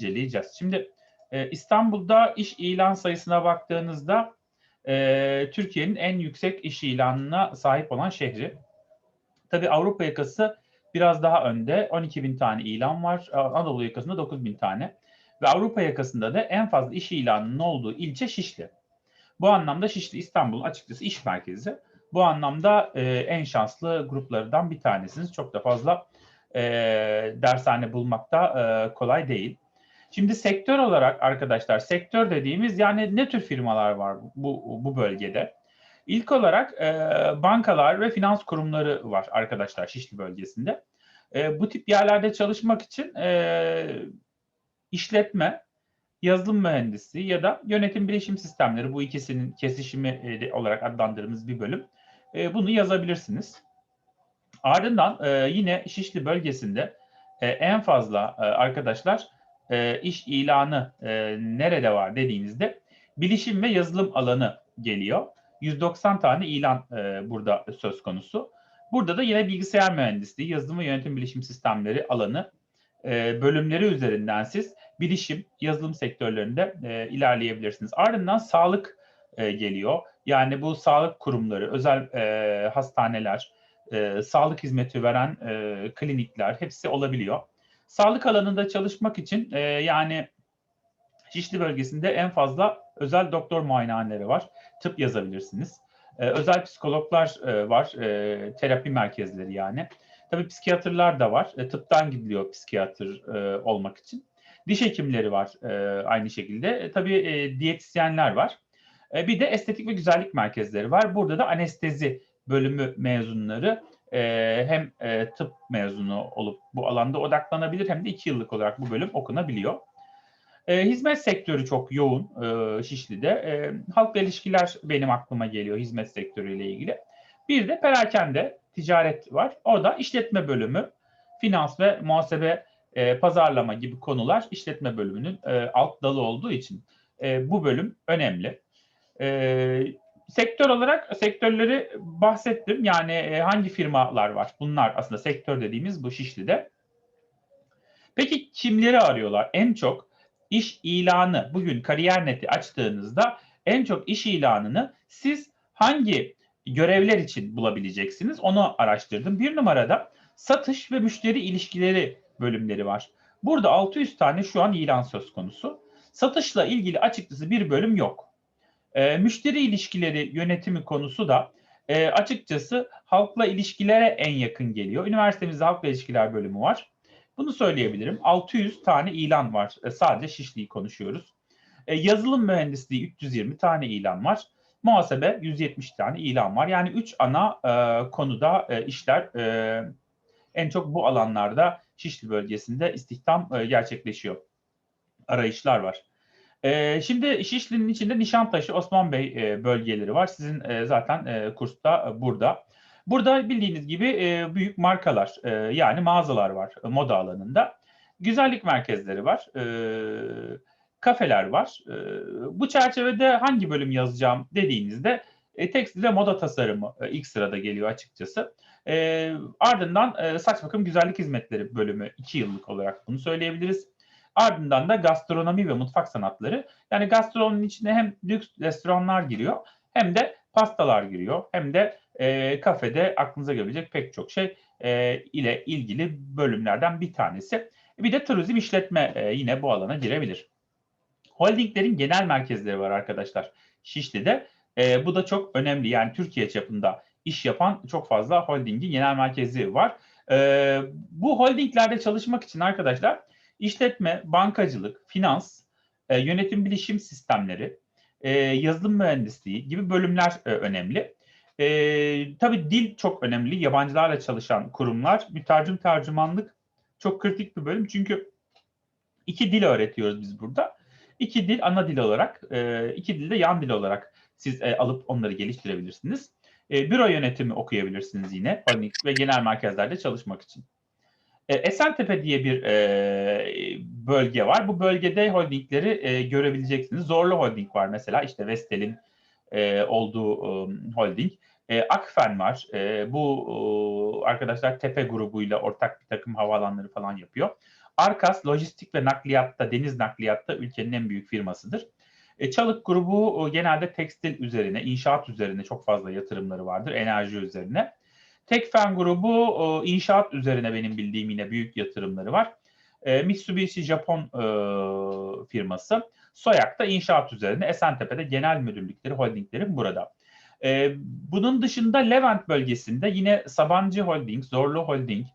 inceleyeceğiz. Şimdi e, İstanbul'da iş ilan sayısına baktığınızda e, Türkiye'nin en yüksek iş ilanına sahip olan şehri. Tabii Avrupa yakası biraz daha önde. 12 bin tane ilan var. Anadolu yakasında 9 bin tane. Ve Avrupa yakasında da en fazla iş ilanının olduğu ilçe Şişli. Bu anlamda Şişli İstanbul'un açıkçası iş merkezi. Bu anlamda e, en şanslı gruplardan bir tanesiniz. Çok da fazla e, dershane bulmakta e, kolay değil. Şimdi sektör olarak arkadaşlar, sektör dediğimiz yani ne tür firmalar var bu, bu bölgede? İlk olarak e, bankalar ve finans kurumları var arkadaşlar Şişli bölgesinde. E, bu tip yerlerde çalışmak için e, işletme, yazılım mühendisi ya da yönetim bilişim sistemleri bu ikisinin kesişimi e, olarak adlandırdığımız bir bölüm. E, bunu yazabilirsiniz. Ardından e, yine Şişli bölgesinde e, en fazla e, arkadaşlar e, iş ilanı e, nerede var dediğinizde bilişim ve yazılım alanı geliyor. 190 tane ilan e, burada söz konusu. Burada da yine bilgisayar mühendisliği, yazılım ve yönetim bilişim sistemleri alanı e, bölümleri üzerinden siz bilişim, yazılım sektörlerinde e, ilerleyebilirsiniz. Ardından sağlık e, geliyor. Yani bu sağlık kurumları, özel e, hastaneler, e, sağlık hizmeti veren e, klinikler hepsi olabiliyor. Sağlık alanında çalışmak için e, yani Şişli bölgesinde en fazla özel doktor muayenehaneleri var. Tıp yazabilirsiniz. E, özel psikologlar e, var, e, terapi merkezleri yani. Tabii psikiyatrlar da var. E, tıptan gidiliyor psikiyatr e, olmak için. Diş hekimleri var e, aynı şekilde. E, tabii e, diyetisyenler var. E, bir de estetik ve güzellik merkezleri var. Burada da anestezi bölümü mezunları e, hem e, tıp mezunu olup bu alanda odaklanabilir hem de iki yıllık olarak bu bölüm okunabiliyor. E, hizmet sektörü çok yoğun e, Şişli'de. E, halkla ilişkiler benim aklıma geliyor hizmet sektörüyle ilgili. Bir de perakende ticaret var. Orada işletme bölümü, finans ve muhasebe, e, pazarlama gibi konular işletme bölümünün e, alt dalı olduğu için e, bu bölüm önemli. E, sektör olarak sektörleri bahsettim. Yani e, hangi firmalar var? Bunlar aslında sektör dediğimiz bu Şişli'de. Peki kimleri arıyorlar? En çok iş ilanı bugün kariyer neti açtığınızda en çok iş ilanını siz hangi görevler için bulabileceksiniz? Onu araştırdım. Bir numarada satış ve müşteri ilişkileri bölümleri var. Burada 600 tane şu an ilan söz konusu. Satışla ilgili açıkçası bir bölüm yok. E, müşteri ilişkileri yönetimi konusu da e, açıkçası halkla ilişkilere en yakın geliyor. Üniversitemizde halkla ilişkiler bölümü var. Bunu söyleyebilirim. 600 tane ilan var. E, sadece Şişli'yi konuşuyoruz. E, yazılım mühendisliği 320 tane ilan var. Muhasebe 170 tane ilan var. Yani 3 ana e, konuda e, işler e, en çok bu alanlarda Şişli bölgesinde istihdam e, gerçekleşiyor. Arayışlar var. E, şimdi Şişli'nin içinde Nişantaşı, Osman Bey e, bölgeleri var. Sizin e, zaten e, kursta e, burada. Burada bildiğiniz gibi e, büyük markalar e, yani mağazalar var e, moda alanında. Güzellik merkezleri var. E, kafeler var. E, bu çerçevede hangi bölüm yazacağım dediğinizde e, tekstil ve moda tasarımı e, ilk sırada geliyor açıkçası. E, ardından e, saç bakım güzellik hizmetleri bölümü 2 yıllık olarak bunu söyleyebiliriz. Ardından da gastronomi ve mutfak sanatları. Yani gastronominin içine hem lüks restoranlar giriyor hem de pastalar giriyor hem de e, kafede aklınıza gelebilecek pek çok şey e, ile ilgili bölümlerden bir tanesi. Bir de turizm işletme e, yine bu alana girebilir. Holdinglerin genel merkezleri var arkadaşlar Şişli'de. E, bu da çok önemli. Yani Türkiye çapında iş yapan çok fazla holdingin genel merkezi var. E, bu holdinglerde çalışmak için arkadaşlar işletme, bankacılık, finans, e, yönetim bilişim sistemleri, e, yazılım mühendisliği gibi bölümler e, önemli. E, tabii dil çok önemli. Yabancılarla çalışan kurumlar, mütercim tercümanlık çok kritik bir bölüm. Çünkü iki dil öğretiyoruz biz burada. İki dil ana dil olarak, e, iki dil de yan dil olarak siz e, alıp onları geliştirebilirsiniz. E, büro yönetimi okuyabilirsiniz yine ve genel merkezlerde çalışmak için. E, Esentepe diye bir e, bölge var. Bu bölgede holdingleri e, görebileceksiniz. Zorlu Holding var mesela. İşte Vestel'in e, olduğu e, holding. E, Akfen var. E, bu e, arkadaşlar Tepe grubuyla ortak bir takım havaalanları falan yapıyor. Arkas lojistik ve nakliyatta, deniz nakliyatta ülkenin en büyük firmasıdır. E, Çalık grubu e, genelde tekstil üzerine, inşaat üzerine çok fazla yatırımları vardır, enerji üzerine. Tekfen grubu e, inşaat üzerine benim bildiğim yine büyük yatırımları var. E, Mitsubishi Japon e, firması. Soyak da inşaat üzerine. Esentepe'de genel müdürlükleri, holdingleri burada. E, bunun dışında Levent bölgesinde yine Sabancı Holding, Zorlu Holding,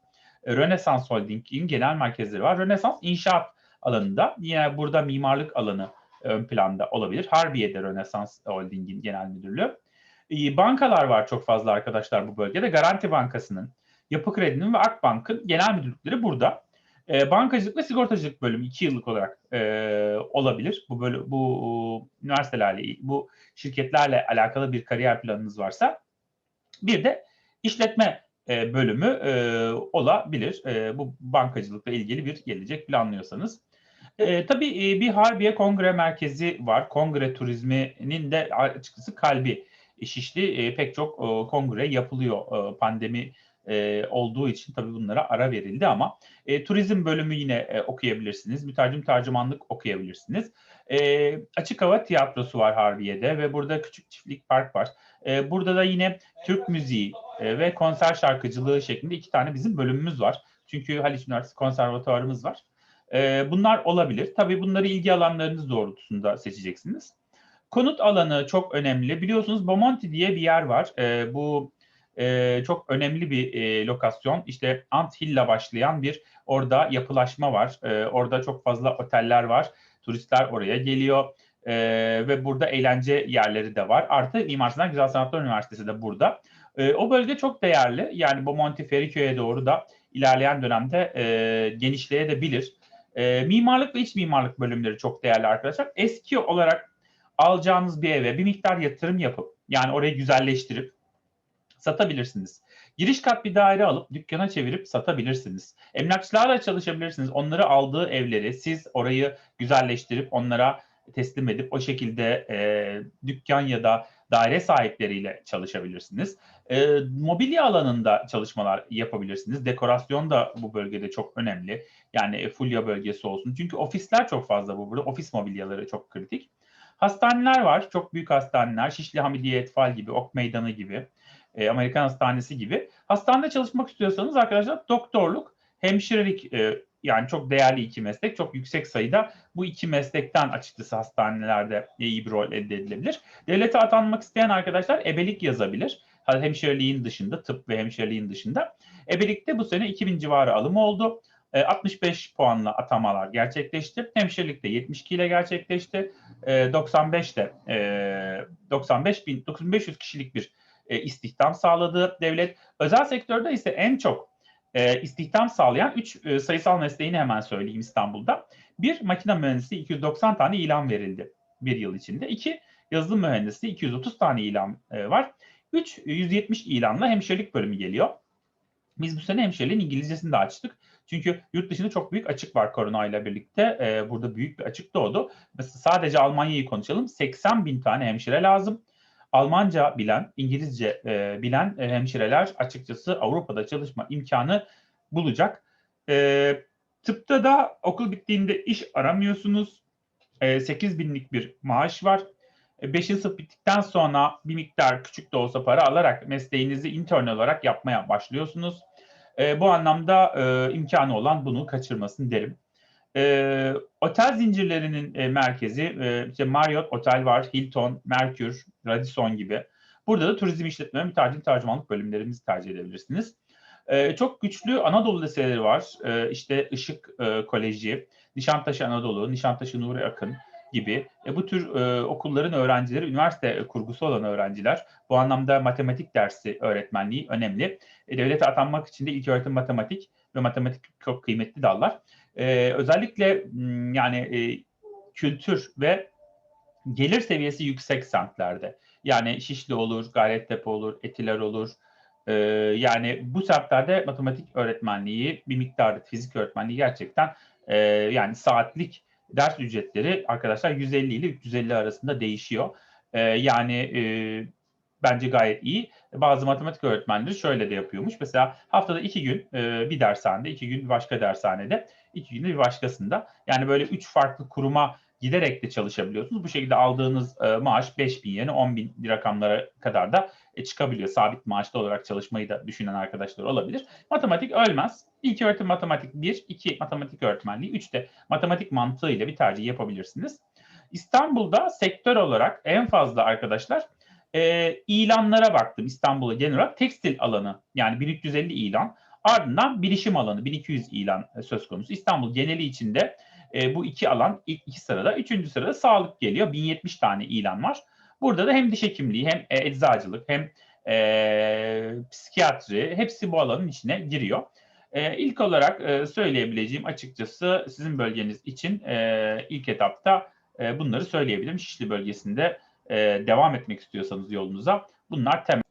e, Rönesans Holding'in genel merkezleri var. Rönesans inşaat alanında. Yine burada mimarlık alanı ön planda olabilir. Harbiye'de Rönesans Holding'in genel müdürlüğü. Bankalar var çok fazla arkadaşlar bu bölgede. Garanti Bankası'nın, Yapı Kredi'nin ve Akbank'ın genel müdürlükleri burada. E, bankacılık ve sigortacılık bölümü iki yıllık olarak e, olabilir. Bu böyle bu üniversitelerle, bu şirketlerle alakalı bir kariyer planınız varsa. Bir de işletme e, bölümü e, olabilir. E, bu bankacılıkla ilgili bir gelecek planlıyorsanız. E, tabii e, bir Harbiye Kongre Merkezi var. Kongre turizminin de açıkçası kalbi Şişli. E, pek çok e, kongre yapılıyor e, pandemi e, olduğu için tabii bunlara ara verildi ama e, turizm bölümü yine e, okuyabilirsiniz. Mütercim tercümanlık okuyabilirsiniz. E, açık hava tiyatrosu var Harbiye'de ve burada küçük çiftlik park var. E, burada da yine Türk müziği e, ve konser şarkıcılığı şeklinde iki tane bizim bölümümüz var. Çünkü Haliç Üniversitesi konservatuarımız var. E, bunlar olabilir. Tabii bunları ilgi alanlarınız doğrultusunda seçeceksiniz. Konut alanı çok önemli. Biliyorsunuz Bomonti diye bir yer var. E, bu e, çok önemli bir e, lokasyon. İşte Ant Hill'le başlayan bir orada yapılaşma var. E, orada çok fazla oteller var. Turistler oraya geliyor. E, ve burada eğlence yerleri de var. Artı Mimar Sinan Güzel Sanatlar Üniversitesi de burada. E, o bölge çok değerli. Yani Bomonti Feriköy'e doğru da ilerleyen dönemde e, genişleyebilir. E, mimarlık ve iç mimarlık bölümleri çok değerli arkadaşlar. Eski olarak alacağınız bir eve bir miktar yatırım yapıp yani orayı güzelleştirip satabilirsiniz. Giriş kat bir daire alıp dükkana çevirip satabilirsiniz. Emlakçılarla çalışabilirsiniz. Onları aldığı evleri siz orayı güzelleştirip onlara teslim edip o şekilde e, dükkan ya da daire sahipleriyle çalışabilirsiniz. E, mobilya alanında çalışmalar yapabilirsiniz. Dekorasyon da bu bölgede çok önemli. Yani Fulya bölgesi olsun. Çünkü ofisler çok fazla bu burada. Ofis mobilyaları çok kritik. Hastaneler var. Çok büyük hastaneler. Şişli Hamidiye Etfal gibi, Ok Meydanı gibi, e, Amerikan Hastanesi gibi. Hastanede çalışmak istiyorsanız arkadaşlar doktorluk, hemşirelik e, yani çok değerli iki meslek. Çok yüksek sayıda bu iki meslekten açıkçası hastanelerde iyi bir rol elde edilebilir. Devlete atanmak isteyen arkadaşlar ebelik yazabilir. Hemşireliğin dışında, tıp ve hemşireliğin dışında. Ebelikte bu sene 2000 civarı alım oldu. 65 e, puanla atamalar gerçekleşti. Hemşirelikte 72 ile gerçekleşti. 95 de 95 bin 9500 kişilik bir e, istihdam sağladı devlet. Özel sektörde ise en çok e, istihdam sağlayan 3 sayısal mesleğini hemen söyleyeyim İstanbul'da. Bir makine mühendisi 290 tane ilan verildi bir yıl içinde. İki yazılım mühendisi 230 tane ilan var. 3 170 ilanla hemşirelik bölümü geliyor. Biz bu sene hemşireliğin İngilizcesini de açtık. Çünkü yurt dışında çok büyük açık var korona ile birlikte. Ee, burada büyük bir açık doğdu. Mesela sadece Almanya'yı konuşalım. 80 bin tane hemşire lazım. Almanca bilen, İngilizce e, bilen e, hemşireler açıkçası Avrupa'da çalışma imkanı bulacak. E, tıpta da okul bittiğinde iş aramıyorsunuz. E, 8 binlik bir maaş var. 5. E, sınıf bittikten sonra bir miktar küçük de olsa para alarak mesleğinizi intern olarak yapmaya başlıyorsunuz. E, bu anlamda e, imkanı olan bunu kaçırmasın derim. E, otel zincirlerinin e, merkezi, e, işte Marriott Otel var, Hilton, Mercure, Radisson gibi. Burada da turizm işletme mütercim tercümanlık bölümlerimizi tercih edebilirsiniz. E, çok güçlü Anadolu liseleri var. E, işte Işık e, Koleji, Nişantaşı Anadolu, Nişantaşı Nuri Akın, gibi e, bu tür e, okulların öğrencileri üniversite kurgusu olan öğrenciler. Bu anlamda matematik dersi öğretmenliği önemli. E, devlete atanmak için de ilk öğretim matematik ve matematik çok kıymetli dallar. E, özellikle yani e, kültür ve gelir seviyesi yüksek semtlerde. Yani Şişli olur, Gayrettepe olur, Etiler olur. Ee, yani bu semtlerde matematik öğretmenliği, bir miktarda fizik öğretmenliği gerçekten e, yani saatlik ders ücretleri arkadaşlar 150 ile 350 arasında değişiyor. E, yani e, bence gayet iyi. Bazı matematik öğretmenleri şöyle de yapıyormuş. Mesela haftada iki gün e, bir dershanede, iki gün başka dershanede, iki gün de bir başkasında. Yani böyle üç farklı kuruma giderek de çalışabiliyorsunuz. Bu şekilde aldığınız e, maaş 5 bin yerine 10 bin rakamlara kadar da e, çıkabiliyor. Sabit maaşlı olarak çalışmayı da düşünen arkadaşlar olabilir. Matematik ölmez. İlk öğretim matematik 1, 2 matematik öğretmenliği, 3 de matematik mantığıyla bir tercih yapabilirsiniz. İstanbul'da sektör olarak en fazla arkadaşlar e, ilanlara baktım İstanbul'a genel olarak. Tekstil alanı yani 1350 ilan. Ardından bilişim alanı 1200 ilan e, söz konusu. İstanbul geneli içinde e, bu iki alan ilk iki sırada. Üçüncü sırada sağlık geliyor. 1070 tane ilan var. Burada da hem diş hekimliği hem e, eczacılık hem e, psikiyatri hepsi bu alanın içine giriyor. E, ilk olarak e, söyleyebileceğim açıkçası sizin bölgeniz için e, ilk etapta e, bunları söyleyebilirim. Şişli bölgesinde e, devam etmek istiyorsanız yolunuza bunlar temel.